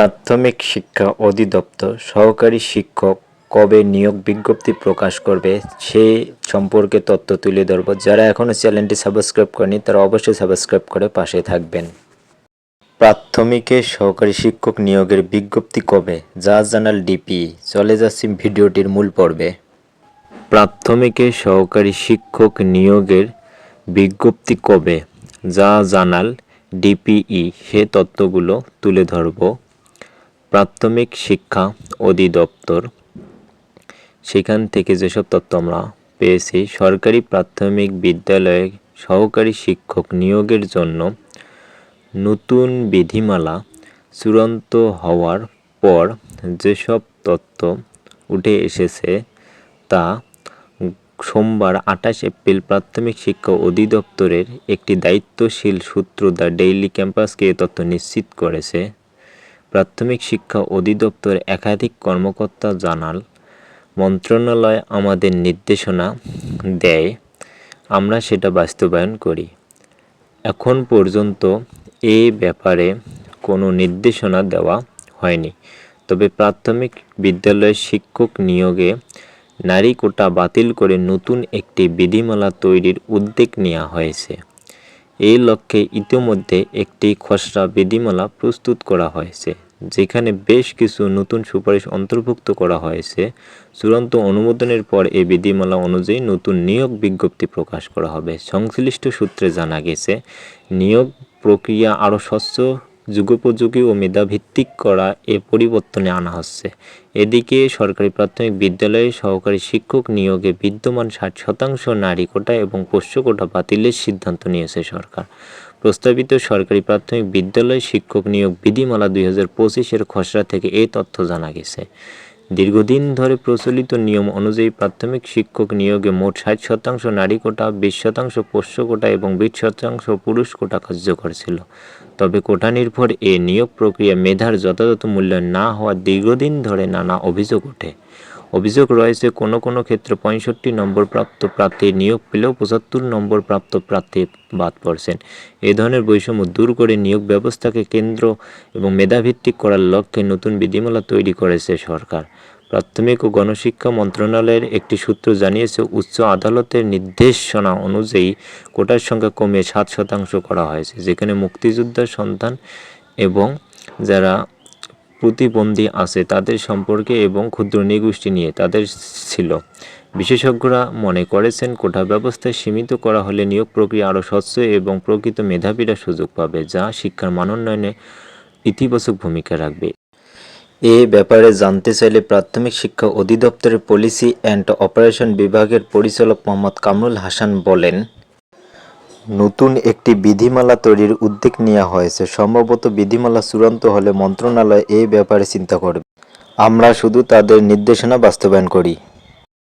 প্রাথমিক শিক্ষা অধিদপ্তর, সহকারী শিক্ষক কবে নিয়োগ বিজ্ঞপ্তি প্রকাশ করবে সে সম্পর্কে তথ্য তুলে ধরব। যারা এখনও চ্যানেলটি সাবস্ক্রাইব করেনি, তারা অবশ্যই সাবস্ক্রাইব করে পাশে থাকবেন। প্রাথমিকে সহকারী শিক্ষক নিয়োগের বিজ্ঞপ্তি কবে? যা জানাল ডিপি। চলে যাচ্ছি ভিডিওটির মূল পর্বে। প্রাথমিকে সহকারী শিক্ষক নিয়োগের বিজ্ঞপ্তি কবে? যা জানাল ডিপিই। সে তত্ত্বগুলো তুলে ধরব। প্রাথমিক শিক্ষা অধিদপ্তর। সেখান থেকে যেসব তথ্য আমরা পেয়েছি, সরকারি প্রাথমিক বিদ্যালয়ে সহকারী শিক্ষক নিয়োগের জন্য নতুন বিধিমালা চূড়ান্ত হওয়ার পর যেসব তথ্য উঠে এসেছে তা সোমবার আঠাশ এপ্রিল প্রাথমিক শিক্ষা অধিদপ্তরের একটি দায়িত্বশীল সূত্র দ্য ডেইলি ক্যাম্পাসকে এ তথ্য নিশ্চিত করেছে। প্রাথমিক শিক্ষা অধিদপ্তর একাধিক কর্মকর্তা জানাল, মন্ত্রণালয় আমাদের নির্দেশনা দেয়, আমরা সেটা বাস্তবায়ন করি। এখন পর্যন্ত এ ব্যাপারে কোনো নির্দেশনা দেওয়া হয়নি। তবে প্রাথমিক বিদ্যালয়ের শিক্ষক নিয়োগে নারী কোটা বাতিল করে নতুন একটি বিধিমালা তৈরির উদ্যোগ নেওয়া হয়েছে। এই লক্ষ্যে ইতিমধ্যে একটি খসড়া বিধিমালা প্রস্তুত করা হয়েছে, যেখানে বেশ কিছু নতুন সুপারিশ অন্তর্ভুক্ত করা হয়েছে। চূড়ান্ত অনুমোদনের পর এই বিধিমালা অনুযায়ী নতুন নিয়োগ বিজ্ঞপ্তি প্রকাশ করা হবে। সংশ্লিষ্ট সূত্রে জানা গেছে, নিয়োগ প্রক্রিয়া আরও স্বচ্ছ যুগোপযোগী ও মেধাভিত্তিক করা এ পরিবর্তনে আনা হচ্ছে। এদিকে সরকারি প্রাথমিক বিদ্যালয়ে সহকারী শিক্ষক নিয়োগে বিদ্যমান ষাট শতাংশ নারী কোটা এবং পোষ্য কোটা বাতিলের সিদ্ধান্ত নিয়েছে সরকার। প্রস্তাবিত সরকারি প্রাথমিক বিদ্যালয় শিক্ষক নিয়োগ বিধিমালা দুই হাজার পঁচিশের খসড়া থেকে এই তথ্য জানা গেছে। দীর্ঘদিন ধরে প্রচলিত নিয়ম অনুযায়ী প্রাথমিক শিক্ষক নিয়োগে মোট ষাট শতাংশ নারী কোটা, বিশ শতাংশ পোষ্য কোটা এবং বিশ শতাংশ পুরুষ কোটা কার্যকর ছিল। তবে কোটা নির্ভর এ নিয়োগ প্রক্রিয়া মেধার যথাযথ মূল্যায়ন না হওয়া দীর্ঘদিন ধরে নানা অভিযোগ ওঠে। অভিযোগ রয়েছে, কোনো কোনো ক্ষেত্রে পঁয়ষট্টি নম্বর প্রাপ্ত প্রার্থী নিয়োগ পেলেও পঁচাত্তর নম্বর প্রাপ্ত প্রার্থী বাদ পড়ছেন। এ ধরনের বৈষম্য দূর করে নিয়োগ ব্যবস্থাকে কেন্দ্র এবং মেধাভিত্তিক করার লক্ষ্যে নতুন বিধিমালা তৈরি করেছে সরকার। প্রাথমিক ও গণশিক্ষা মন্ত্রণালয়ের একটি সূত্র জানিয়েছে, উচ্চ আদালতের নির্দেশনা অনুযায়ী কোটার সংখ্যা কমিয়ে সাত শতাংশ করা হয়েছে, যেখানে মুক্তিযোদ্ধার সন্তান এবং যারা প্রতিবন্ধী আছে তাদের সম্পর্কে এবং ক্ষুদ্র নৃগোষ্ঠী নিয়ে তাদের ছিল। বিশেষজ্ঞরা মনে করেছেন কোটা ব্যবস্থায় সীমিত করা হলে নিয়োগ প্রক্রিয়া আরও স্বচ্ছ এবং প্রকৃত মেধাবীরা সুযোগ পাবে, যা শিক্ষার মানোন্নয়নে ইতিবাচক ভূমিকা রাখবে। এ ব্যাপারে জানতে চাইলে প্রাথমিক শিক্ষা অধিদপ্তরের পলিসি অ্যান্ড অপারেশন বিভাগের পরিচালক মোহাম্মদ কামরুল হাসান বলেন নতুন একটি বিধিমালা তৈরির উদ্যোগ নেওয়া হয়েছে। সম্ভবত বিধিমালা চূড়ান্ত হলে মন্ত্রণালয় এই ব্যাপারে চিন্তা করবে। আমরা শুধু তাদের নির্দেশনা বাস্তবায়ন করি।